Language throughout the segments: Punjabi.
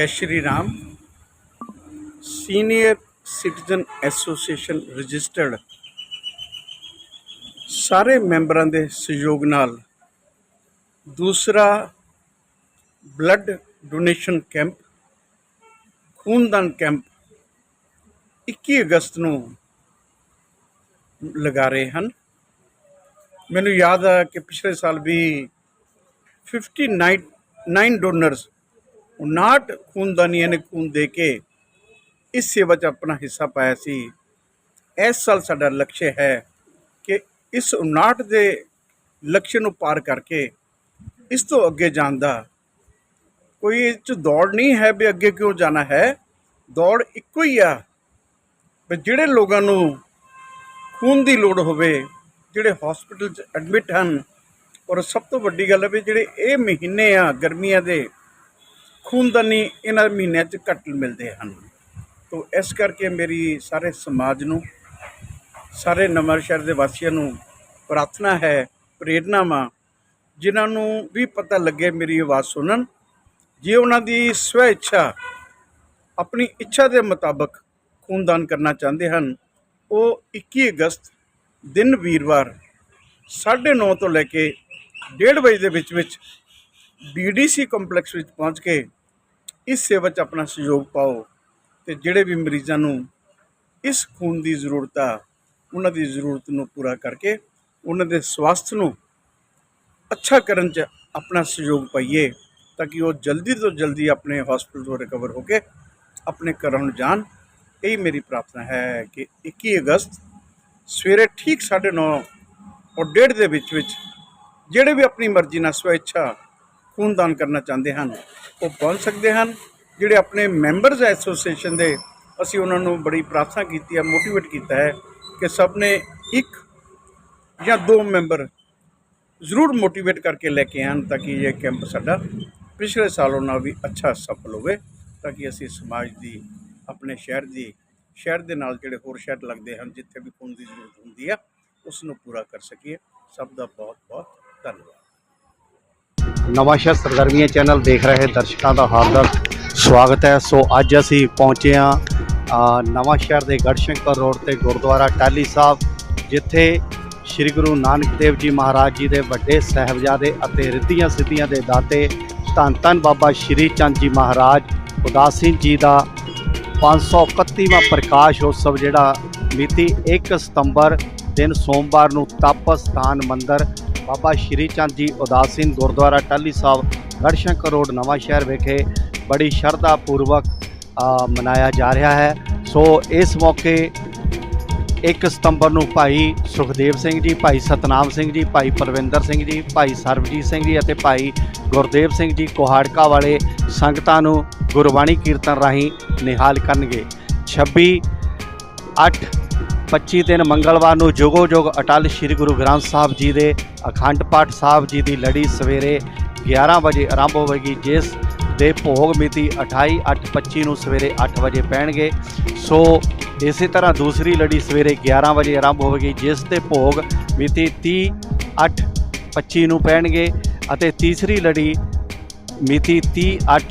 ਜੈ Shri Ram. Senior citizen association registered ਸਾਰੇ ਮੈਂਬਰਾਂ ਦੇ ਸਹਿਯੋਗ ਨਾਲ ਦੂਸਰਾ ਬਲੱਡ ਡੋਨੇਸ਼ਨ ਕੈਂਪ ਖੂਨਦਾਨ ਕੈਂਪ 21 ਅਗਸਤ ਨੂੰ ਲਗਾ ਰਹੇ ਹਨ। ਮੈਨੂੰ ਯਾਦ ਆ ਕਿ ਪਿਛਲੇ ਸਾਲ ਵੀ 59 9 ਡੋਨਰਸ 59 ਖੂਨਦਾਨੀਆਂ ਨੇ ਖੂਨ ਦੇ ਕੇ ਇਸ ਸੇਵਾ 'ਚ ਆਪਣਾ ਹਿੱਸਾ ਪਾਇਆ ਸੀ। ਇਸ ਸਾਲ ਸਾਡਾ ਲਕਸ਼ ਹੈ ਕਿ ਇਸ 59 ਦੇ ਲਕਸ਼ ਨੂੰ ਪਾਰ ਕਰਕੇ ਇਸ ਤੋਂ ਅੱਗੇ ਜਾਣ ਦਾ ਕੋਈ ਇਹ 'ਚ ਦੌੜ ਨਹੀਂ ਹੈ ਵੀ ਅੱਗੇ ਕਿਉਂ ਜਾਣਾ ਹੈ। ਦੌੜ ਇੱਕੋ ਹੀ ਆ ਵੀ ਜਿਹੜੇ ਲੋਕਾਂ ਨੂੰ ਖੂਨ ਦੀ ਲੋੜ ਹੋਵੇ, ਜਿਹੜੇ ਹਸਪੀਟਲ 'ਚ ਐਡਮਿਟ ਹਨ ਔਰ ਸਭ ਤੋਂ ਵੱਡੀ ਗੱਲ ਹੈ ਵੀ ਜਿਹੜੇ ਇਹ ਮਹੀਨੇ ਆ ਗਰਮੀਆਂ ਦੇ ਖੂਨਦਾਨੀ ਇਹਨਾਂ ਮਹੀਨਿਆਂ 'ਚ ਘੱਟ ਮਿਲਦੇ ਹਨ। ਤੋ ਇਸ ਕਰਕੇ ਮੇਰੀ ਸਾਰੇ ਸਮਾਜ ਨੂੰ, ਸਾਰੇ ਨਵਾਂ ਸ਼ਹਿਰ ਦੇ ਵਾਸੀਆਂ ਨੂੰ ਪ੍ਰਾਰਥਨਾ ਹੈ, ਪ੍ਰੇਰਨਾਵਾਂ, ਜਿਨ੍ਹਾਂ ਨੂੰ ਵੀ ਪਤਾ ਲੱਗੇ ਮੇਰੀ ਆਵਾਜ਼ ਸੁਣਨ, ਜੇ ਉਹਨਾਂ ਦੀ ਸਵੈ ਇੱਛਾ, ਆਪਣੀ ਇੱਛਾ ਦੇ ਮੁਤਾਬਕ ਖੂਨਦਾਨ ਕਰਨਾ ਚਾਹੁੰਦੇ ਹਨ, ਉਹ 21 ਅਗਸਤ ਦਿਨ ਵੀਰਵਾਰ 9:30 ਤੋਂ ਲੈ ਕੇ 1:30 ਵਜੇ ਦੇ ਵਿੱਚ ਵਿੱਚ ਬੀਡੀਸੀ ਕੰਪਲੈਕਸ ਵਿੱਚ ਪਹੁੰਚ ਕੇ ਇਸ ਸੇਵਾ 'ਚ ਆਪਣਾ ਸਹਿਯੋਗ ਪਾਓ ਤੇ ਜਿਹੜੇ ਵੀ ਮਰੀਜ਼ਾਂ ਨੂੰ ਇਸ ਖੂਨ ਦੀ ਜ਼ਰੂਰਤ ਆ, ਉਹਨਾਂ ਦੀ ਜ਼ਰੂਰਤ ਨੂੰ ਪੂਰਾ ਕਰਕੇ ਉਹਨਾਂ ਦੇ ਸਵਾਸਥ ਨੂੰ ਅੱਛਾ ਕਰਨ 'ਚ ਆਪਣਾ ਸਹਿਯੋਗ ਪਾਈਏ ਤਾਂ ਕਿ ਉਹ ਜਲਦੀ ਤੋਂ ਜਲਦੀ ਆਪਣੇ ਹਸਪੀਟਲ ਤੋਂ ਰਿਕਵਰ ਹੋ ਕੇ ਆਪਣੇ ਘਰਾਂ ਨੂੰ ਜਾਣ। ਇਹ ਮੇਰੀ ਪ੍ਰਾਰਥਨਾ ਹੈ ਕਿ 21 ਅਗਸਤ ਸਵੇਰੇ ਠੀਕ 9:30 ਔਰ 1:30 ਦੇ ਵਿੱਚ ਵਿੱਚ ਜਿਹੜੇ ਵੀ ਆਪਣੀ ਮਰਜ਼ੀ ਨਾਲ ਸਵੈ ਖੂਨਦਾਨ ਕਰਨਾ ਚਾਹੁੰਦੇ ਹਨ, ਉਹ ਪਹੁੰਚ ਸਕਦੇ ਹਨ। ਜਿਹੜੇ ਆਪਣੇ ਮੈਂਬਰਸ ਐਸੋਸੀਏਸ਼ਨ ਦੇ, ਅਸੀਂ ਉਹਨਾਂ ਨੂੰ ਬੜੀ ਪ੍ਰਾਰਥਨਾ ਕੀਤੀ ਹੈ ਮੋਟੀਵੇਟ ਕੀਤਾ ਹੈ ਕਿ ਸਭ ਨੇ ਇੱਕ ਜਾਂ ਦੋ ਮੈਂਬਰ ਜ਼ਰੂਰ ਮੋਟੀਵੇਟ ਕਰਕੇ ਲੈ ਕੇ ਆਉਣ ਤਾਂ ਕਿ ਇਹ ਕੈਂਪ ਸਾਡਾ ਪਿਛਲੇ ਸਾਲੋਂ ਨਾਲ ਵੀ ਅੱਛਾ ਸਫਲ ਹੋਵੇ, ਤਾਂ ਕਿ ਅਸੀਂ ਸਮਾਜ ਦੀ, ਆਪਣੇ ਸ਼ਹਿਰ ਦੀ, ਸ਼ਹਿਰ ਦੇ ਨਾਲ ਜਿਹੜੇ ਹੋਰ ਸ਼ਹਿਰ ਲੱਗਦੇ ਹਨ, ਜਿੱਥੇ ਵੀ ਖੂਨ ਦੀ ਜ਼ਰੂਰਤ ਹੁੰਦੀ ਆ, ਉਸ ਨੂੰ ਪੂਰਾ ਕਰ ਸਕੀਏ। ਸਭ ਦਾ ਬਹੁਤ ਬਹੁਤ ਧੰਨਵਾਦ। ਨਵਾਂਸ਼ਹਿਰ ਸਰਗਰਮੀਆਂ ਚੈਨਲ ਦੇਖ ਰਹੇ ਦਰਸ਼ਕਾਂ ਦਾ ਹਾਰਦਿਕ ਸਵਾਗਤ ਹੈ। ਸੋ ਅੱਜ ਅਸੀਂ ਪਹੁੰਚੇ ਹਾਂ ਨਵਾਂਸ਼ਹਿਰ ਦੇ ਗੜਸ਼ੰਕਰ ਰੋਡ ਤੇ ਗੁਰਦੁਆਰਾ ਟਾਲੀ ਸਾਹਿਬ, ਜਿੱਥੇ ਸ੍ਰੀ ਗੁਰੂ ਨਾਨਕ ਦੇਵ ਜੀ ਮਹਾਰਾਜ ਜੀ ਦੇ ਵੱਡੇ ਸਹਿਬਜ਼ਾਦੇ ਅਤੇ ਰਿੱਧੀਆਂ ਸਿੱਧੀਆਂ ਦੇ ਦਾਤੇ ਧੰਨ ਧੰਨ ਬਾਬਾ ਸ਼੍ਰੀ ਚੰਦ ਜੀ ਮਹਾਰਾਜ ਉਦਾਸੀਨ ਜੀ ਦਾ 531ਵਾਂ ਪ੍ਰਕਾਸ਼ ਉਤਸਵ ਜਿਹੜਾ ਮਿਤੀ 1 ਸਤੰਬਰ, ਦਿਨ ਸੋਮਵਾਰ ਨੂੰ ਤਪ ਸਥਾਨ ਮੰਦਰ ਬਾਬਾ ਸ਼੍ਰੀ ਚੰਦ ਜੀ ਉਦਾਸੀਨ ਗੁਰਦੁਆਰਾ ਟਾਲੀ ਸਾਹਿਬ ਗੜਸ਼ੰਕਰ ਰੋਡ, ਨਵਾਂ ਸ਼ਹਿਰ ਵਿਖੇ ਬੜੀ ਸ਼ਰਧਾ ਪੂਰਵਕ ਮਨਾਇਆ ਜਾ ਰਿਹਾ ਹੈ। ਸੋ ਇਸ ਮੌਕੇ 1 ਸਤੰਬਰ ਨੂੰ ਭਾਈ ਸੁਖਦੇਵ ਸਿੰਘ ਜੀ, ਭਾਈ ਸਤਨਾਮ ਸਿੰਘ ਜੀ, ਭਾਈ ਪਰਵਿੰਦਰ ਸਿੰਘ ਜੀ, ਭਾਈ ਸਰਬਜੀਤ ਸਿੰਘ ਜੀ ਅਤੇ ਭਾਈ ਗੁਰਦੇਵ ਸਿੰਘ ਜੀ ਕੋਹਾੜਕਾ ਵਾਲੇ ਸੰਗਤਾਂ ਨੂੰ ਗੁਰਬਾਣੀ ਕੀਰਤਨ ਰਾਹੀਂ ਨਿਹਾਲ ਕਰਨਗੇ। 26 8 25 ਦਿਨ ਮੰਗਲਵਾਰ ਨੂੰ ਜੋਗੋ ਜੋਗ ਅਟਲ ਸ੍ਰੀ ਗੁਰੂ ਗ੍ਰੰਥ ਸਾਹਿਬ ਜੀ ਦੇ ਅਖੰਡ ਪਾਠ ਸਾਹਿਬ ਜੀ ਦੀ ਲੜੀ ਸਵੇਰੇ 11 ਵਜੇ ਆਰੰਭ ਹੋਵੇਗੀ, ਜਿਸ ਦੇ ਭੋਗ ਮਿਤੀ 28 8 25 ਨੂੰ ਸਵੇਰੇ 8 ਵਜੇ ਪੈਣਗੇ। ਸੋ ਇਸੇ ਤਰ੍ਹਾਂ ਦੂਸਰੀ ਲੜੀ ਸਵੇਰੇ 11 ਵਜੇ ਆਰੰਭ ਹੋਵੇਗੀ, ਜਿਸ ਦੇ ਭੋਗ ਮਿਤੀ 30 8 25 ਨੂੰ ਪੈਣਗੇ ਅਤੇ ਤੀਸਰੀ ਲੜੀ ਮਿਤੀ 30 8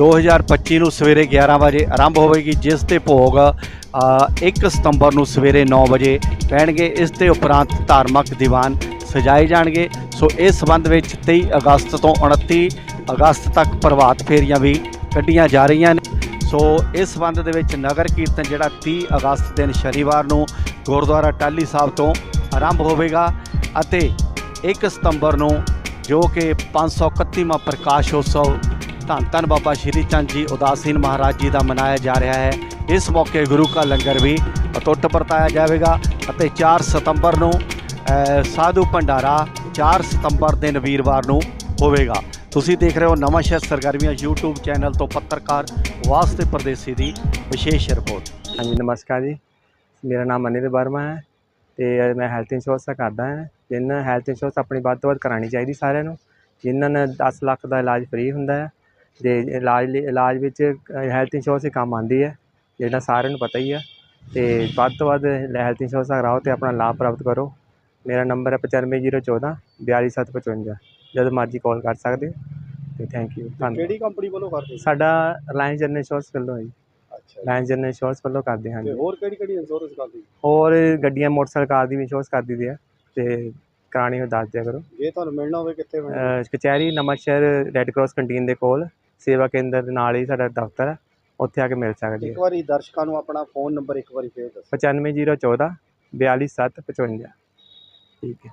2025 ਨੂੰ ਸਵੇਰੇ 11 ਵਜੇ ਆਰੰਭ ਹੋਵੇਗੀ ਜਿਸ 'ਤੇ ਭੋਗ ਅ, 1 ਸਤੰਬਰ ਨੂੰ ਸਵੇਰੇ 9 ਵਜੇ ਪੈਣਗੇ। ਇਸ ਦੇ ਉਪਰੰਤ ਧਾਰਮਿਕ ਦੀਵਾਨ ਸਜਾਏ ਜਾਣਗੇ। ਸੋ ਇਸ ਸੰਬੰਧ ਵਿੱਚ 23 ਅਗਸਤ ਤੋਂ 29 ਅਗਸਤ ਤੱਕ ਪ੍ਰਭਾਤ ਫੇਰੀਆਂ ਵੀ ਕੱਢੀਆਂ ਜਾ ਰਹੀਆਂ ਨੇ। ਸੋ ਇਸ ਸੰਬੰਧ ਦੇ ਵਿੱਚ ਨਗਰ ਕੀਰਤਨ ਜਿਹੜਾ 30 ਅਗਸਤ ਦਿਨ ਸ਼ਨੀਵਾਰ ਨੂੰ ਗੁਰਦੁਆਰਾ ਟਾਲੀ ਸਾਹਿਬ ਤੋਂ ਆਰੰਭ ਹੋਵੇਗਾ ਅਤੇ 1 ਸਤੰਬਰ ਨੂੰ ਜੋ ਕਿ 531ਵਾਂ ਪ੍ਰਕਾਸ਼ ਉਤਸਵ ਧੰਨ ਧੰਨ ਬਾਬਾ ਸ਼੍ਰੀ ਚੰਦ ਜੀ, ਉਦਾਸੀਨ ਮਹਾਰਾਜ ਜੀ ਦਾ ਮਨਾਇਆ ਜਾ ਰਿਹਾ ਹੈ। ਇਸ ਮੌਕੇ ਗੁਰੂ ਕਾ ਲੰਗਰ ਵੀ ਅਟੁੱਟ ਵਰਤਾਇਆ ਜਾਵੇਗਾ ਅਤੇ 4 ਸਤੰਬਰ ਨੂੰ ਸਾਧੂ ਭੰਡਾਰਾ 4 ਸਤੰਬਰ ਦਿਨ ਵੀਰਵਾਰ ਨੂੰ ਹੋਵੇਗਾ। ਤੁਸੀਂ ਦੇਖ ਰਹੇ ਹੋ ਨਵਾਂ ਸ਼ਹਿਰ ਸਰਗਰਮੀਆਂ YouTube ਚੈਨਲ ਤੋਂ ਪੱਤਰਕਾਰ ਵਾਸਤੇ ਪਰਦੇਸੀ ਦੀ ਵਿਸ਼ੇਸ਼ ਰਿਪੋਰਟ। ਹਾਂਜੀ, ਨਮਸਕਾਰ ਜੀ। ਮੇਰਾ ਨਾਮ ਅਨਿਲ ਵਰਮਾ ਹੈ ਤੇ ਮੈਂ ਹੈਲਥ ਇੰਸ਼ੋਰੈਂਸ ਦਾ ਕਰਦਾ ਹਾਂ। ਜਿਨ੍ਹਾਂ ਹੈਲਥ ਇੰਸ਼ੋਰੈਂਸ ਆਪਣੀ ਵੱਧ ਤੋਂ ਵੱਧ ਕਰਾਉਣੀ ਚਾਹੀਦੀ ਸਾਰਿਆਂ ਨੂੰ। ਜਿਨ੍ਹਾਂ ਨੇ 10 ਲੱਖ ਦਾ ਇਲਾਜ ਫ੍ਰੀ ਹੁੰਦਾ ਹੈ ਤੇ ਇਲਾਜ ਲਈ ਇਲਾਜ ਵਿੱਚ ਹੈਲਥ ਇੰਸ਼ੋਰੈਂਸ ਹੀ ਕੰਮ ਆਉਂਦੀ ਹੈ ਜਿਹੜਾ ਸਾਰਿਆਂ ਨੂੰ ਪਤਾ ਹੀ ਹੈ। ਤੇ ਵੱਧ ਤੋਂ ਵੱਧ ਹੈਲਥ ਇੰਸ਼ੋਰੈਂਸ ਕਰਾਓ ਤੇ ਆਪਣਾ ਲਾਭ ਪ੍ਰਾਪਤ ਕਰੋ। ਮੇਰਾ ਨੰਬਰ ਹੈ 95014 42755 ਜਦ ਮਰਜ਼ੀ ਕਾਲ ਕਰ ਸਕਦੇ ਹੋ। ਤੇ ਥੈਂਕ ਯੂ ਧੰਨਵਾਦ। ਕਿਹੜੀ ਕੰਪਨੀ ਵੱਲੋਂ ਕਰਦੇ ਸਾਡਾ ਰਿਲਾਇੰਸ ਜਨਰਲ ਇੰਸ਼ੋਰੈਂਸ ਵੱਲੋਂ ਹੈ ਜੀ। ਅੱਛਾ ਰਿਲਾਇੰਸ ਜਨਰਲ ਇੰਸ਼ੋਰੈਂਸ ਵੱਲੋਂ ਕਰਦੇ ਹਾਂ ਜੀ। ਹੋਰ ਕਿਹੜੀ ਕਿਹੜੀ ਇੰਸ਼ੋਰੈਂਸ ਕਰਦੇ? ਹੋਰ ਗੱਡੀਆਂ ਮੋਟਰਸਾਈਕਲ ਕਾਰ ਦੀ ਵੀ ਇੰਸ਼ੋਰੈਂਸ ਕਰ ਦਿੱਤੀ ਹੈ। ਤੇ ਕਰਾਣੀ ਹੋ ਦੱਸ ਦਿਆ ਕਰੋ। ਜੇ ਤੁਹਾਨੂੰ ਮਿਲਣਾ ਹੋਵੇ ਕਿੱਥੇ ਅਹ ਕਚਹਿਰੀ ਨਵਾਂਸ਼ਹਿਰ ਰੈੱਡ ਕਰਾਸ ਕੰਟੀਨ ਦੇ ਕੋਲ। ਸੇਵਾ ਕੇਂਦਰ ਦੇ ਨਾਲ ਹੀ ਸਾਡਾ ਦਫ਼ਤਰ ਹੈ ਉੱਥੇ ਆ ਕੇ ਮਿਲ ਸਕਦੇ ਇੱਕ ਵਾਰੀ ਦਰਸ਼ਕਾਂ ਨੂੰ ਆਪਣਾ ਫੋਨ ਨੰਬਰ ਇੱਕ ਵਾਰੀ ਫੇਰ ਦੱਸੋ। 95014 42755 ਠੀਕ ਹੈ।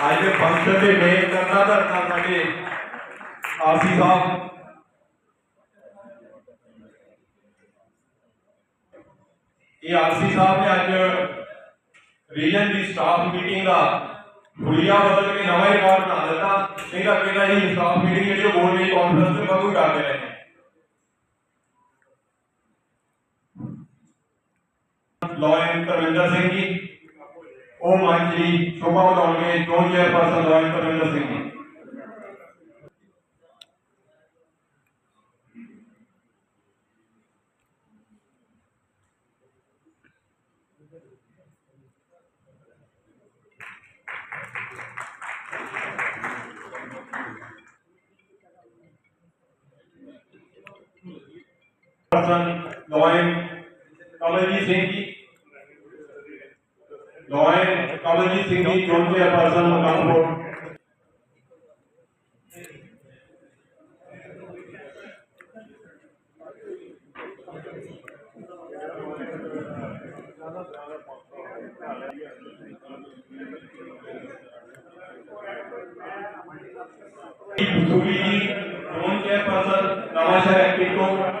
ਅੱਜ ਦੇ ਫੰਕਸ਼ਨ ਦੇ ਮੇਨ ਕਰਨਾ ਧਰਨਾ ਸਾਡੇ ਆਰਸੀ ਸਾਹਿਬ ਇਹ ਆਰਸੀ ਸਾਹਿਬ ਨੇ ਅੱਜ ਰੀਜਨ ਦੀ ਸਟਾਫ ਮੀਟਿੰਗ ਦਾ ਹੁਲੀਆ ਬਦਲ ਕੇ ਨਵਾਂ ਰਿਕਾਰਡ ਬਣਾ ਦਿੱਤਾ ਨਹੀਂ ਤਾਂ ਪਹਿਲਾਂ ਹੀ ਸਟਾਫ ਮੀਟਿੰਗ ਜਿਹੜੀ ਉਹ ਬੋਰਡ ਦੀ ਕਾਨਫਰੰਸ ਤੇ ਵਾਂਗੂ ਕਰਦੇ ਰਹੇ ਲਾਇਨ ਤਰਵਿੰਦਰ ਸਿੰਘ ਜੀ ਉਹ ਮੰਚ ਦੀ ਸ਼ੋਭਾ ਵਧਾਉਣਗੇ zone chairperson lion Tarvinder Singh ji person lion Kamaljit Singh ji line Kamaljit Singh ji zone chairperson ਮਕਾਨਪੁਰ ਸੁਖੀ ਜੀ ਜੋਨ ਚੇਅਰਪਰਸਨ ਨਵਾਂਸ਼ਹਿਰ ਐਕਟਿਵ ਤੋਂ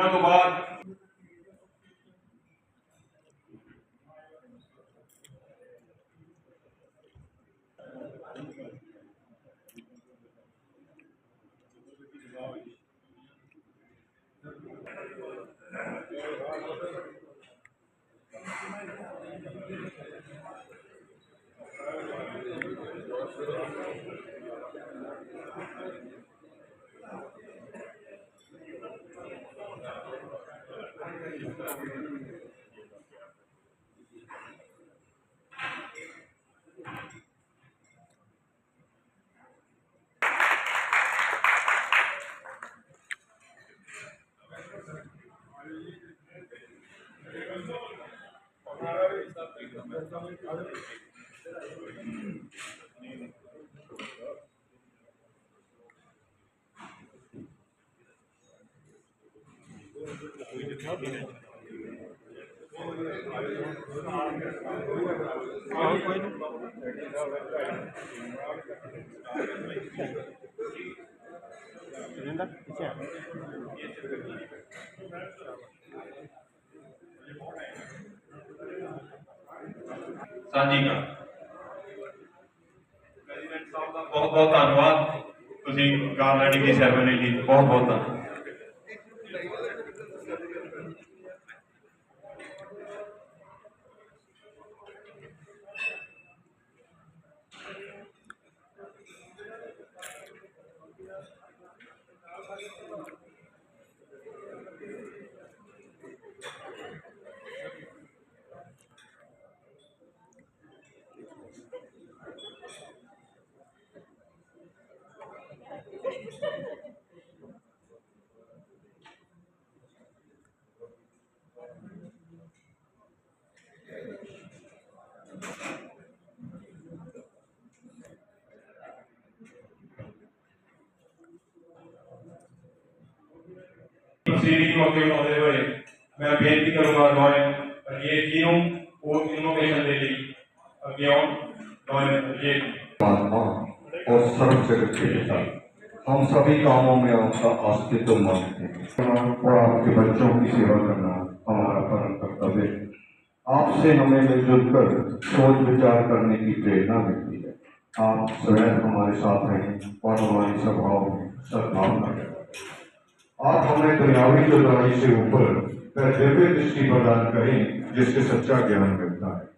Nagobá ਸਾਂਝੀ ਕਰ ਪ੍ਰੈਜ਼ੀਡੈਂਟ ਸਾਹਿਬ ਦਾ ਬਹੁਤ ਬਹੁਤ ਧੰਨਵਾਦ ਤੁਸੀਂ ਗਾਰਲੈਂਡਿੰਗ ਦੀ ਸੈਰੇਮਨੀ ਲਈ ਬਹੁਤ ਬਹੁਤ ਧੰਨਵਾਦ मसीरी को अग्रिम होते हुए मैं बेनती करूँगा नौए और ये तीनों, वो तीनों के दी ली अब ये और सर्व सुरक्षा के साथ। हम सभी कामों में आपका अस्तित्व मानते हैं। और आपके बच्चों की सेवा करना हमारा परम कर्तव्य आपसे हमें मिलजुल कर सोच विचार करने की प्रेरणा मिलती है। आप स्वयं हमारे साथ हैं और हमारी सभाओं में सद्भावना है आप हमें दुनियावी जुदाई से ऊपर दिव्य दृष्टि प्रदान करें, जिससे सच्चा ज्ञान मिलता है।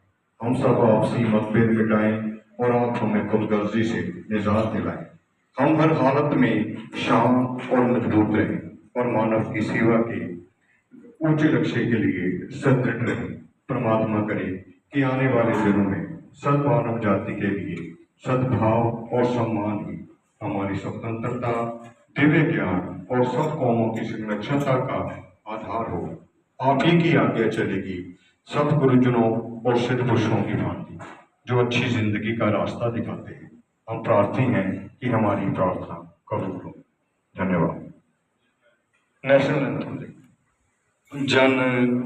हम सब आपसी मतभेद मिटाएँ और आप हमें खुदगर्जी से निजात दिलाएँ। हम हर हालत में शांत और मज़बूत रहें और मानव की सेवा के ऊँचे लक्ष्य के लिए सदृढ़ रहें। परमात्मा करे कि आने वाले दिनों में सद्मानव जाति के लिए सद्भाव और सम्मान ही हमारी स्वतंत्रता दिव्य ज्ञान और सब कौमों की संरक्षणता का आधार हो। आप ही की आज्ञा चलेगी सब गुरुजनों और सिद्ध पुरुषों की भांति जो अच्छी ज़िंदगी का रास्ता दिखाते हैं। हम प्रार्थी हैं कि हमारी प्रार्थना कबूल हो। धन्यवाद। नेशनल एंथम जन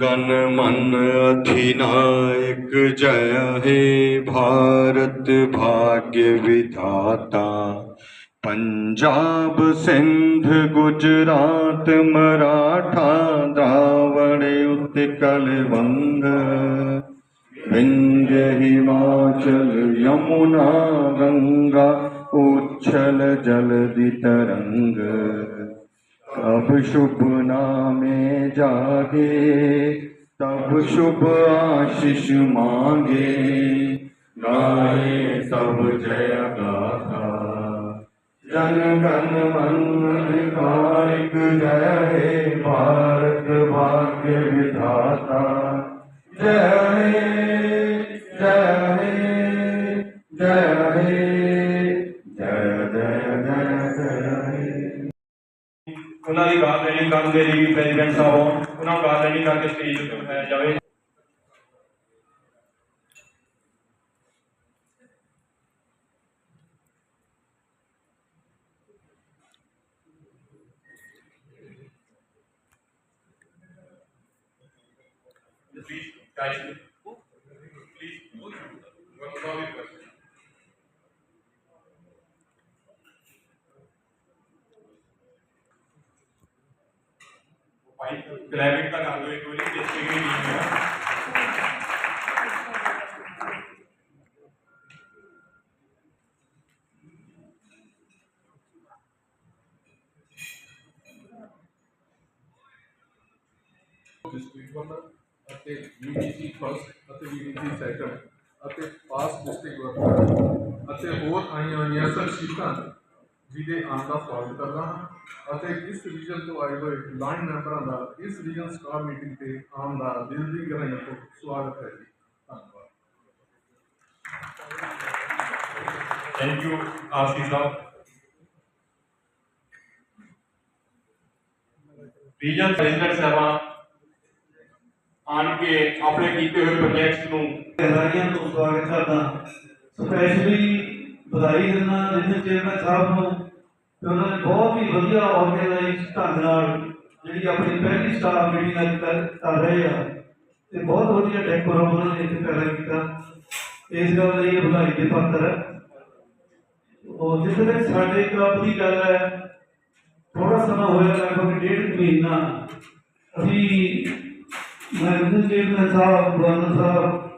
गण मन अधिनायक जय हे भारत भाग्य विधाता। पंजाब सिंध गुजरात मराठा द्रावण उत्कल वंग विंध्य हिमाचल यमुना गंगा उच्छल जलधि तरंग अब शुभ नामे जागे तब शुभ आशीष मांगे गाए तब जय गाथा ਜਨ ਗਨ ਮਨ ਕਾਰਿਕ ਜੈ ਹੈ ਭਾਰਤ ਭਾਗਯ ਵਿਧਾਤਾ। ਜੈ ਡਿਸਟ੍ਰਿਕਟ ਵਨ ਅਤੇ ਵੀਡੀਸੀ ਫਸਟ ਅਤੇ ਵੀਡੀਸੀ ਸੈਕੰਡ ਅਤੇ ਪਾਸ ਡਿਸਟ੍ਰਿਕਟ ਵਨ ਅਤੇ ਹੋਰ ਆਈਆਂ ਹੋਈਆਂ ਸ਼ਖਸੀਅਤਾਂ ਜਿਹਦੇ ਆਉਣ ਦਾ ਸਵਾਗਤ ਕਰਦਾ ਹਾਂ। ਅਤੇ ਇਸ ਰੀਜਨ ਤੋਂ ਆਏ ਹੋਏ ਲਾਈਨ ਮੈਂਬਰਾਂ ਦਾ ਇਸ ਰੀਜਨ ਸਟਾਫ ਮੀਟਿੰਗ ਤੇ ਆਉਣ ਦਾ ਦਿਲ ਦੀ ਗਹਿਰਾਈਆਂ ਤੋਂ ਸਵਾਗਤ ਹੈ ਜੀ ਧੰਨਵਾਦ thank you RC sahib region president ਸਾਹਿਬਾਨ ਆਣ ਕੇ ਆਪਣੇ ਕੀਤੇ ਹੋਏ ਪ੍ਰੋਜੈਕਟਸ ਨੂੰ ਸਾਰਿਆਂ ਤੋਂ ਸਵਾਗਤ ਕਰਦਾ ਸਪੈਸ਼ਲੀ ਵਧਾਈ ਦਿੰਦਾ ਜਿੰਨੇ ਚੇਅਰਮੈਨ ਸਾਹਿਬ ਨੂੰ ਕਿ ਉਹਨਾਂ ਨੇ ਬਹੁਤ ਹੀ ਵਧੀਆ ਆਰਗੇਨਾਈਜ਼ ਢੰਗ ਨਾਲ ਜਿਹੜੀ ਆਪਣੀ ਪਹਿਲੀ ਸਟਾਫ ਮੀਟਿੰਗ ਕਰ ਰਹੇ ਆ, ਤੇ ਬਹੁਤ ਵਧੀਆ ਡੈਕੋਰਮ ਉਹਨਾਂ ਨੇ ਇੱਥੇ ਪੈਦਾ ਕੀਤਾ। ਇਸ ਗੱਲ ਲਈ ਵਧਾਈ ਦੇ ਪਾਤਰ ਹੈ। ਉਹ ਜਿੱਥੇ ਤੱਕ ਸਾਡੇ ਕਲੱਬ ਦੀ ਗੱਲ ਹੈ ਥੋੜਾ ਸਮਾਂ ਹੋਇਆ ਲਗਭਗ ਡੇਢ ਮਹੀਨਾ। ਅਸੀਂ ਮੈਂ ਚੇਅਰਮੈਨ ਸਾਹਿਬ ਗਵਰਨਰ ਸਾਹਿਬ,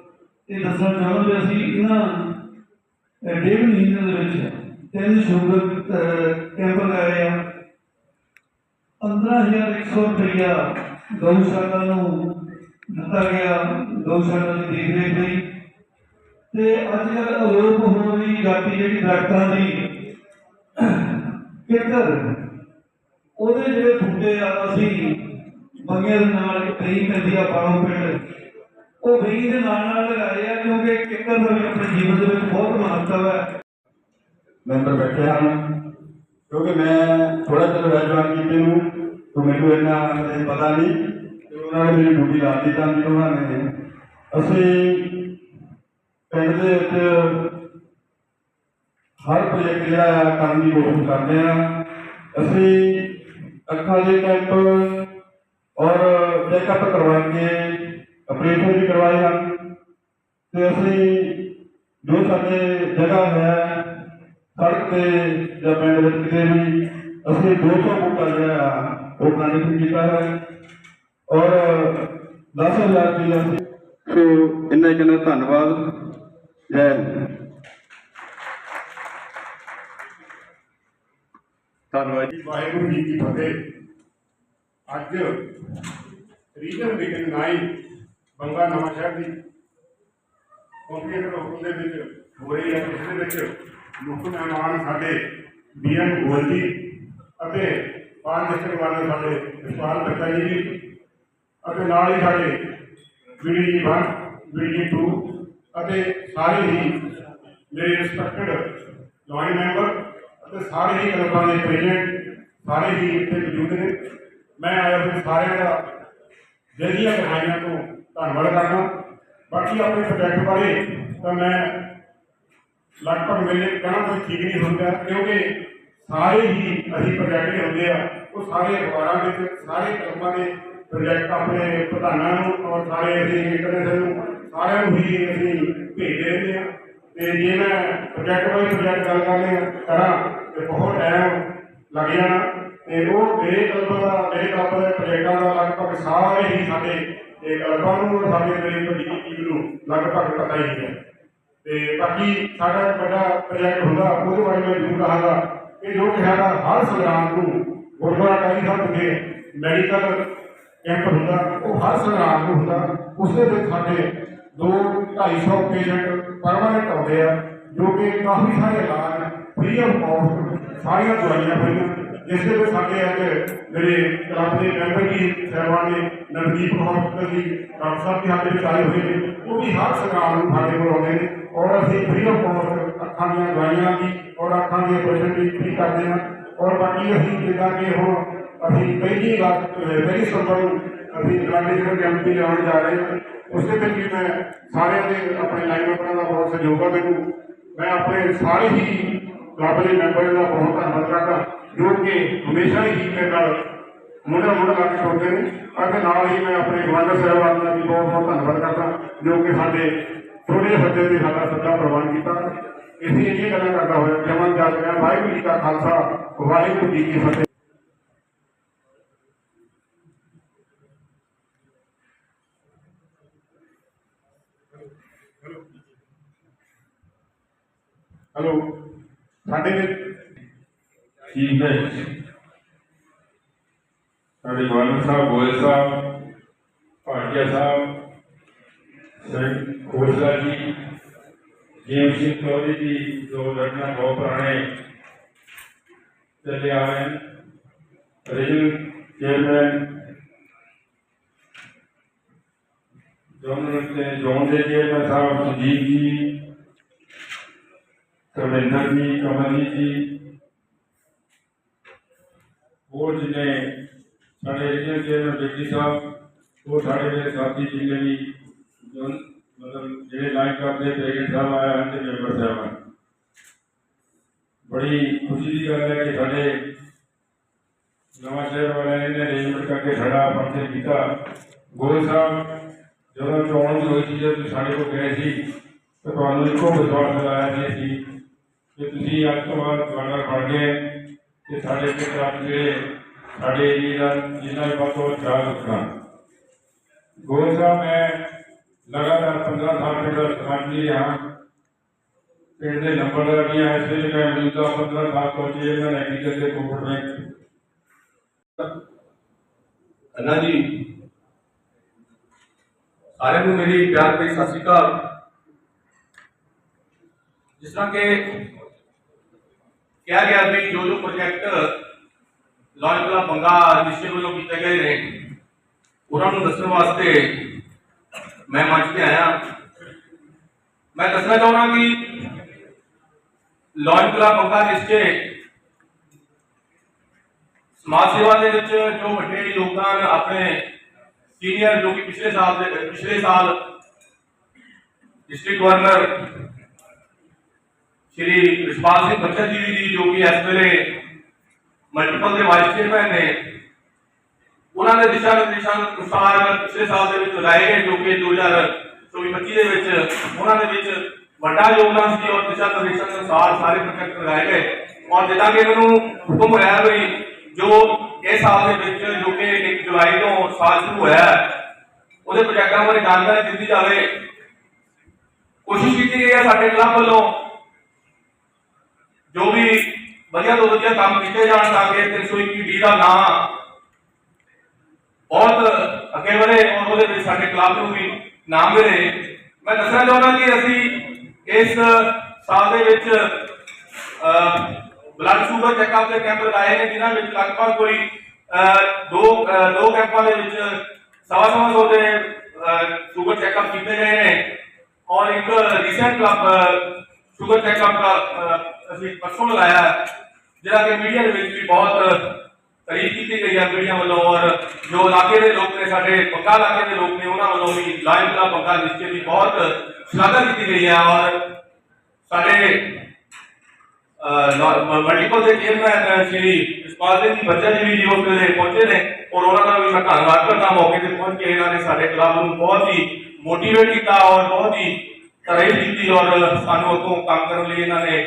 ਇਹ ਦੱਸਣਾ ਚਾਹੁੰਦੇ ਅਸੀਂ ਇਹਨਾਂ ਡੇਢ ਮਹੀਨੇ ਦੇ ਵਿੱਚ ਤਿੰਨ ਸ਼ੂਗਰ ਕੈਂਪ ਲਗਾਏ ਆ 15100 ਰੁਪਇਆ ਗਊਸ਼ਾਲਾ ਨੂੰ ਦਿੱਤਾ ਗਿਆ। ਗਊਸ਼ਾਲਾ ਦੀ ਦੇਖ ਰੇਖ ਲਈ। ਤੇ ਅੱਜ ਕੱਲ੍ਹ ਅਲੋਪ ਹੋ ਰਹੀ ਜਾਤੀ ਜਿਹੜੀ ਦਰਖਤਾਂ ਦੀ ਕਿੱਕਰ ਉਹਦੇ ਜਿਹੜੇ ਬੂਟੇ ਆ ਅਸੀਂ ਬੰਗਿਆਂ ਦੇ ਨਾਲ ਕਈ ਪੈਂਦੀ ਆ ਪਿੰਡ। ਉਹ ਬਈ ਦੇ ਨਾਲ ਨਾਲ ਲਗਾਏ ਆ ਕਿਉਂਕਿ ਕਿੱਕਰ ਦਾ ਵੀ ਆਪਣੇ ਜੀਵਨ ਦੇ ਵਿੱਚ ਬਹੁਤ ਮਹੱਤਵ ਹੈ। ਮੈਂਬਰ ਬੈਠੇ ਹਨ ਕਿਉਂਕਿ ਮੈਂ ਥੋੜਾ ਜਿਹਾ ਰਾਜਵਾਨ ਕੀਤੇ ਨੂੰ ਤਾਂ ਮੈਨੂੰ ਇੰਨਾ ਹਜੇ ਪਤਾ ਨਹੀਂ ਤੇ ਉਹਨਾਂ ਨੇ ਮੇਰੀ ਡਿਊਟੀ ਲਾ ਦਿੱਤੀ ਤਾਂ ਉਹਨਾਂ ਨੇ ਅਸੀਂ ਪਿੰਡ ਦੇ ਵਿੱਚ ਹਰ ਪ੍ਰੋਜੈਕਟ ਜਿਹੜਾ ਆ ਕਰਨ ਦੀ ਕੋਸ਼ਿਸ਼ ਕਰਦੇ ਆ। ਅਸੀਂ ਅੱਖਾਂ ਦੇ ਕੈਂਪ ਔਰ ਚੈੱਕਅਪ ਕਰਵਾ ਕੇ ਆਪਰੇਸ਼ਨ ਵੀ ਕਰਵਾਏ ਹਨ। ਤੇ ਅਸੀਂ ਜੋ ਸਾਡੇ ਜਗ੍ਹਾ ਹੈ ਸੜਕ ਤੇ ਜਾਂ ਪਿੰਡ ਵਿੱਚ ਕਿਤੇ ਵੀ ਅਸੀਂ 200 ਬੂਟਾ ਜਿਹੜਾ ਆ ਉਹ ਪਲਾਂਟੇਸ਼ਨ ਕੀਤਾ ਹੈ ਔਰ 10000 ਰੁਪਏ ਅਸੀਂ ਸੋ ਇੰਨਾ ਹੀ ਕਹਿੰਦਾ ਧੰਨਵਾਦ। ਜੈ ਹਿੰਦ। ਧੰਨਵਾਦ ਜੀ। ਵਾਹਿਗੁਰੂ ਜੀ ਕੀ ਫਤਿਹ। ਅੱਜ ਰੀਜਨ ਮੀਟਿੰਗ 9 ਬੰਗਾ ਨਵਾਂ ਸ਼ਹਿਰ ਦੀ ਕੰਪਲੀਟ ਹੁਕਮ ਦੇ ਵਿੱਚ ਹੋ ਰਹੀ ਹੈ ਇਸ ਦੇ ਵਿੱਚ ਮੁੱਖ ਮਹਿਮਾਨ ਸਾਡੇ ਬੀਐਨ ਗੋਲ ਜੀ ਅਤੇ ਪਾਲ ਡਿਸਟ੍ਰਿਕਟ ਸਾਡੇ ਇਸਪਾਲ ਬੱਚਾ ਜੀ ਵੀ ਅਤੇ ਨਾਲ ਹੀ ਸਾਡੇ ਬੀਡੀ ਜੀ 1 ਬੀਡੀ ਜੀ 2 ਅਤੇ ਸਾਰੇ ਹੀ ਮੇਰੇ ਰਿਸਪੈਕਟਡ ਜੁਆਇੰਟ ਮੈਂਬਰ ਅਤੇ ਸਾਰੇ ਹੀ ਕਲੱਬਾਂ ਦੇ ਪ੍ਰੈਜ਼ੀਡੈਂਟ ਸਾਰੇ ਹੀ ਇੱਥੇ ਮੌਜੂਦ ਨੇ। ਮੈਂ ਆਇਆ ਹੋਏ ਸਾਰਿਆਂ ਦਾ ਦਿਲ ਦੀਆਂ ਤੋਂ ਧੰਨਵਾਦ ਕਰਦਾ ਬਾਕੀ ਆਪਣੇ ਪ੍ਰੋਜੈਕਟ ਬਾਰੇ ਤਾਂ ਮੈਂ ਲਗਭਗ ਮੇਰੇ ਕਹਿਣਾ ਕੋਈ ਠੀਕ ਨਹੀਂ ਹੁੰਦਾ, ਕਿਉਂਕਿ ਸਾਰੇ ਹੀ ਅਸੀਂ ਪ੍ਰੋਜੈਕਟ ਹੁੰਦੇ ਆ। ਉਹ ਸਾਰੇ ਅਖਬਾਰਾਂ ਵਿੱਚ, ਸਾਰੇ ਕਲਮਾਂ ਦੇ ਪ੍ਰੋਜੈਕਟ ਆਪਣੇ ਪ੍ਰਧਾਨਾਂ ਨੂੰ ਔਰ ਸਾਰੇ ਅਸੀਂ ਇੰਟਰਨੈਸ਼ਨਲ ਨੂੰ, ਸਾਰਿਆਂ ਨੂੰ ਹੀ ਅਸੀਂ ਭੇਜਦੇ ਰਹਿੰਦੇ ਆ। ਤੇ ਜੇ ਮੈਂ ਪ੍ਰੋਜੈਕਟ ਬਾਈ ਪ੍ਰੋਜੈਕਟ ਗੱਲ ਕਰਦੇ ਕਰਨੇ ਕਰਾਂ, ਤੇ ਬਹੁਤ ਟਾਈਮ ਲੱਗ ਜਾਣਾ। ਤੇ ਉਹ ਮੇਰੇ ਕਲਮ ਦਾ, ਮੇਰੇ ਕਲਮ ਦੇ ਪ੍ਰੋਜੈਕਟਾਂ ਦਾ ਲਗਭਗ ਸਾਰੇ ਹੀ ਸਾਡੇ, ਇਹ ਕਲਮਾਂ ਨੂੰ ਔਰ ਸਾਡੇ ਮੇਰੇ ਵੱਡੀ ਟੀਮ ਨੂੰ ਲਗਭਗ ਪਤਾ ਹੀ ਹੈ। ਤੇ ਬਾਕੀ ਸਾਡਾ ਵੱਡਾ ਪ੍ਰੋਜੈਕਟ ਹੁੰਦਾ, ਉਹਦੇ ਬਾਰੇ ਮੈਂ ਜ਼ਰੂਰ ਕਹਾਂਗਾ ਕਿ ਜੋ ਕਿ ਸਾਡਾ ਹਰ ਸੰਗਰਾਮ ਨੂੰ ਗੁਰਦੁਆਰਾ ਟਾਈ ਸਾਹਿਬ ਵਿਖੇ ਮੈਡੀਕਲ ਕੈਂਪ ਹੁੰਦਾ, ਉਹ ਹਰ ਸੰਗਰਾਮ ਨੂੰ ਹੁੰਦਾ ਉਸ ਦੇ ਵਿੱਚ ਸਾਡੇ ਦੋ 250 ਪੇਸ਼ੈਂਟ ਪਰਮਾਨੈਂਟ ਆਉਂਦੇ ਆ, ਜੋ ਕਿ ਕਾਫੀ ਸਾਰੇ ਇਲਾਜ ਫ੍ਰੀ ਆਫ ਕਾਸਟ ਸਾਰੀਆਂ ਦਵਾਈਆਂ ਫ੍ਰੀ ਜਿਸ ਦੇ ਵਿੱਚ ਸਾਡੇ ਅੱਜ ਮੇਰੇ ਕਲੱਬ ਦੇ ਮੈਂਬਰ ਜੀ, ਸਹਿਬਾਨ ਨੇ, ਨਵਦੀਪ ਹਸਪਤਾਲ ਜੀ, ਡਾਕਟਰ ਸਾਹਿਬ ਦੇ ਹੱਥ ਵਿੱਚ ਆਏ ਹੋਏ ਨੇ, ਉਹ ਵੀ ਹਰ ਸੰਗਰਾਮ ਨੂੰ ਸਾਡੇ ਕੋਲ ਆਉਂਦੇ ਨੇ। ਔਰ ਅਸੀਂ ਫ੍ਰੀ ਆਫ ਕਾਸਟ ਅੱਖਾਂ ਦੀਆਂ ਦਵਾਈਆਂ ਦੀ ਔਰ ਅੱਖਾਂ ਦੇ ਆਪਰੇਸ਼ਨ ਵੀ ਫ੍ਰੀ ਕਰਦੇ ਹਾਂ ਔਰ ਬਾਕੀ ਅਸੀਂ ਜਿੱਦਾਂ ਕਿ ਹੁਣ ਅਸੀਂ ਪਹਿਲੀ ਵਾਰ ਅਹ ਪਹਿਲੀ ਸਤੰਬਰ ਨੂੰ ਅਸੀਂ ਗ੍ਰਾਂਡੇਸ਼ਨ ਕੈਂਪ ਵੀ ਲਾਉਣ ਜਾ ਰਹੇ ਹਾਂ ਉਸ ਦੇ ਵਿੱਚ ਵੀ ਮੈਂ ਸਾਰਿਆਂ ਦੇ ਆਪਣੇ ਲਾਈਨ ਮੈਂਬਰਾਂ ਦਾ ਬਹੁਤ ਸਹਿਯੋਗ ਹੈ ਮੈਨੂੰ ਮੈਂ ਆਪਣੇ ਸਾਰੇ ਹੀ ਕਲੱਬ ਦੇ ਮੈਂਬਰਾਂ ਦਾ ਬਹੁਤ ਧੰਨਵਾਦ ਕਰਦਾ ਜੋ ਕਿ ਹਮੇਸ਼ਾ ਹੀ ਮੇਰੇ ਨਾਲ ਮੁੰਡਾ ਮੁੰਡਾ ਲਾ ਕੇ ਛੋੜਦੇ ਨੇ ਅਤੇ ਨਾਲ ਹੀ ਮੈਂ ਆਪਣੇ ਗਵਰਨਰ ਸਾਹਿਬਾਨ ਦਾ ਵੀ ਬਹੁਤ ਬਹੁਤ ਧੰਨਵਾਦ ਕਰਦਾ ਜੋ ਕਿ ਸਾਡੇ ਥੋੜੇ ਜਿਹੇ ਬੱਚੇ ਦੇ ਸਾਡਾ ਸੱਦਾ ਪ੍ਰਵਾਨ ਕੀਤਾ ਇਸੇ ਇਹ ਗੱਲਾਂ ਕਰਦਾ ਹੋਇਆ ਜਮਨ ਜਾ ਰਿਹਾ ਵਾਹਿਗੁਰੂ ਜੀ ਕਾ ਖਾਲਸਾ ਵਾਹਿਗੁਰੂ ਜੀ ਕੀ ਫਤਿਹ ਹੈਲੋ ਸਾਡੇ ਵਿੱਚ ਠੀਕ ਹੈ ਜੀ। ਸਾਡੇ ਗਵਰਨਰ ਸਾਹਿਬ ਗੋਇਲ ਸਾਹਿਬ ਭਾਟੀਆ ਸਾਹਿਬ ਸਰ ਖੋਸਲਾ ਜੀ ਜੀਵ ਸਿੰਘ ਚੌਧਰੀ ਜੀ ਜੋ ਲੜਨਾ ਬਹੁਤ ਪੁਰਾਣੇ ਚੱਲੇ ਆ ਰਹੇ ਹਨ ਰੀਜਨਲ ਚੇਅਰਮੈਨ ਜੋਨ ਦੇ ਜੋਨ ਦੇ ਚੇਅਰਮੈਨ ਸਾਹਿਬ ਸੰਜੀਵ ਜੀ ਕਰਮਿੰਦਰ ਜੀ ਕਮਲਜੀਤ ਜੀ ਹੋਰ ਜਿਹਨੇ ਸਾਡੇ ਰੀਜਨਲ ਚੇਅਰਮੈਨ ਡਿਪਟੀ ਸਾਹਿਬ ਉਹ ਸਾਡੇ ਮੇਰੇ ਸਾਥੀ ਜਿੰਨੇ ਵੀ ਜੋ ਮਤਲਬ ਜਿਹੜੇ ਲਾਈਨ ਕਰਦੇ ਪ੍ਰੈਜ਼ੀਡੈਂਟ ਸਾਹਿਬ ਆਏ ਹਨ ਤੇ ਮੈਂਬਰ ਸਾਹਿਬ ਹਨ ਬੜੀ ਖੁਸ਼ੀ ਦੀ ਗੱਲ ਹੈ ਕਿ ਸਾਡੇ ਨਵਾਂ ਸ਼ਹਿਰ ਵਾਲਿਆਂ ਨੇ ਅਰੇਂਜਮੈਂਟ ਕਰਕੇ ਸਾਡਾ ਫੰਕਸ਼ਨ ਕੀਤਾ ਗੋਲ ਸਾਹਿਬ ਜਦੋਂ ਚੋਣ ਦੀ ਹੋਈ ਸੀ ਜਦੋਂ ਤੁਸੀਂ ਸਾਡੇ ਕੋਲ ਗਏ ਸੀ ਤਾਂ ਤੁਹਾਨੂੰ ਇੱਕੋ ਵਿਸ਼ਵਾਸ ਦਿਲਾਇਆ ਸੀ ਅਸੀਂ ਕਿ ਤੁਸੀਂ ਅੱਜ ਤੋਂ ਬਾਅਦ ਗਵਰਨਰ ਬਣ ਗਏ ਤੇ ਸਾਡੇ ਪੰਜਾਬ ਜਿਹੜੇ ਸਾਡੇ ਲਗਾਤਾਰ 15 ਸਾਲ ਪਿੰਡ ਦਾ ਸਰਪੰਚ ਹੀ ਰਿਹਾ। ਪਿੰਡ ਦੇ ਨੰਬਰਦਾਰ ਵੀ ਇਸ ਵੇਲੇ ਮੈਂ ਮੌਜੂਦਾ 15 ਸਾਲ ਤੋਂ ਚੇਅਰਮੈਨ ਐਗਰੀਕਲਚਰ ਦੇ ਕੋਪਰ ਬੈਂਕ ਅੰਨਾ ਜੀ, ਸਾਰਿਆਂ ਨੂੰ ਮੇਰੀ ਪਿਆਰ ਭਰੀ ਸਤਿ ਸ਼੍ਰੀ ਅਕਾਲ। ਜਿਸ ਤਰ੍ਹਾਂ ਕਿ ਕਿਹਾ ਗਿਆ ਵੀ ਜੋ ਜੋ ਪ੍ਰੋਜੈਕਟ ਲਾਇਬਲਾ ਬੰਗਾ ਨਿਸ਼ਚੈ ਵੱਲੋਂ ਕੀਤੇ ਗਏ ਨੇ, ਉਹਨਾਂ ਨੂੰ ਦੱਸਣ ਵਾਸਤੇ ਮੈਂ ਮੰਚ ਤੇ ਆਇਆ ਮੈਂ ਦੱਸਣਾ ਚਾਹੁੰਦਾ ਕਿ ਲਾਇਬਲਾ ਬੰਗਾ ਨਿਸ਼ਚੈ ਸਮਾਜ ਸੇਵਾ ਦੇ ਵਿੱਚ ਜੋ ਵੱਡੇ ਯੋਗਦਾਨ ਆਪਣੇ ਸੀਨੀਅਰ ਜੋ ਕਿ ਪਿਛਲੇ ਸਾਲ ਦੇ ਪਿਛਲੇ ਸਾਲ ਡਿਸਟ੍ਰਿਕਟ ਗਵਰਨਰ ਸ਼੍ਰੀ ਰਿਸ਼ਪਾਲ ਸਿੰਘ ਬੱਚਾ ਜੀ ਜੀ ਜੋ ਕਿ ਇਸ ਵੇਲੇ ਮਲਟੀਪਲ ਦੇ ਵਾਈਸ ਚੇਅਰਮੈਨ ਨੇ ਉਹਨਾਂ ਦੇ ਦਿਸ਼ਾ ਨਿਰਦੇਸ਼ਾਂ ਅਨੁਸਾਰ ਪਿਛਲੇ ਸਾਲ ਦੇ ਵਿੱਚ ਲਾਏ ਗਏ ਜੋ ਕਿ 2024-25 ਦੇ ਵਿੱਚ ਉਹਨਾਂ ਦੇ ਵਿੱਚ ਵੱਡਾ ਯੋਗਦਾਨ ਸੀ ਔਰ ਦਿਸ਼ਾ ਨਿਰਦੇਸ਼ਾਂ ਅਨੁਸਾਰ ਸਾਰੇ ਪ੍ਰੋਜੈਕਟ ਲਗਾਏ ਗਏ। ਔਰ ਜਿੱਦਾਂ ਕਿ ਮੈਨੂੰ ਹੁਕਮ ਹੋਇਆ ਵੀ ਜੋ ਇਸ ਸਾਲ ਦੇ ਵਿੱਚ ਜੋ ਕਿ 1 ਜੁਲਾਈ ਤੋਂ ਸਾਲ ਸ਼ੁਰੂ ਹੋਇਆ ਉਹਦੇ ਪ੍ਰੋਜੈਕਟਾਂ ਬਾਰੇ ਜਾਣਕਾਰੀ ਦਿੱਤੀ ਜਾਵੇ। ਕੋਸ਼ਿਸ਼ ਕੀਤੀ ਗਈ ਹੈ ਸਾਡੇ ਕਲੱਬ ਵੱਲੋਂ ਜੋ ਵੀ ਵਧੀਆ ਤੋਂ ਵਧੀਆ ਕੰਮ ਕੀਤੇ ਜਾਣ ਤਾਂ ਕਿ 321 ਡੀ ਦਾ ਨਾਮ ਬਹੁਤ ਅੱਗੇ ਵਧੇ ਔਰ ਉਹਦੇ ਵਿੱਚ ਸਾਡੇ ਕਲੱਬ ਨੂੰ ਵੀ ਨਾਮ ਮਿਲੇ। ਮੈਂ ਦੱਸਣਾ ਚਾਹੁੰਦਾ ਕਿ ਅਸੀਂ ਇਸ ਸਾਲ ਦੇ ਵਿੱਚ ਬਲੱਡ ਸ਼ੂਗਰ ਚੈੱਕਅਪ ਦੇ ਕੈਂਪ ਲਗਾਏ ਨੇ, ਜਿਨ੍ਹਾਂ ਵਿੱਚ ਲਗਭਗ ਕੋਈ ਦੋ ਦੋ ਕੈਂਪਾਂ ਦੇ ਵਿੱਚ ਸਵਾ ਸਵਾ ਸੌ ਦੇ ਸ਼ੂਗਰ ਚੈੱਕਅਪ ਕੀਤੇ ਗਏ ਨੇ। ਔਰ ਇੱਕ ਰੀਸੈਂਟ ਕਲੱਬ ਸ਼ੂਗਰ ਚੈੱਕਅਪ ਦਾ ਅਸੀਂ ਪਰਸੋਂ ਲਗਾਇਆ, ਜਿਹੜਾ ਕਿ ਮੀਡੀਆ ਦੇ ਵਿੱਚ ਵੀ ਬਹੁਤ ਤਾਰੀਫ ਕੀਤੀ ਗਈ ਹੈ ਮੀਡੀਆ ਵੱਲੋਂ ਔਰ ਜੋ ਇਲਾਕੇ ਦੇ ਲੋਕ ਨੇ, ਸਾਡੇ ਬੰਗਾ ਇਲਾਕੇ ਦੇ ਲੋਕ ਨੇ, ਉਹਨਾਂ ਵੱਲੋਂ ਵੀ ਲਾਈਵ ਕਲੱਬ ਬੰਗਾ ਨਿਸ਼ਚੇ ਦੀ ਬਹੁਤ ਸ਼ਲਾਘਾ ਕੀਤੀ ਗਈ ਹੈ ਔਰ ਸਾਡੇ ਮਲਟੀਪਲ ਦੇ ਚੇਅਰਮੈਨ ਸ਼੍ਰੀ ਇਸਪਾਲ ਸਿੰਘ ਬੱਚਾ ਜੀ ਵੀ ਜੀ ਉਸ ਵੇਲੇ ਪਹੁੰਚੇ ਨੇ ਔਰ ਉਹਨਾਂ ਦਾ ਵੀ ਮੈਂ ਧੰਨਵਾਦ ਕਰਦਾ ਮੌਕੇ ਤੇ ਪਹੁੰਚ ਕੇ ਇਹਨਾਂ ਨੇ ਸਾਡੇ ਕਲੱਬ ਨੂੰ ਬਹੁਤ ਹੀ ਮੋਟੀਵੇਟ ਕੀਤਾ ਔਰ ਬਹੁਤ ਹੀ ਤਾਰੀਫ ਕੀਤੀ ਔਰ ਸਾਨੂੰ ਅੱਗੋਂ ਕੰਮ ਕਰਨ ਲਈ ਇਹਨਾਂ ਨੇ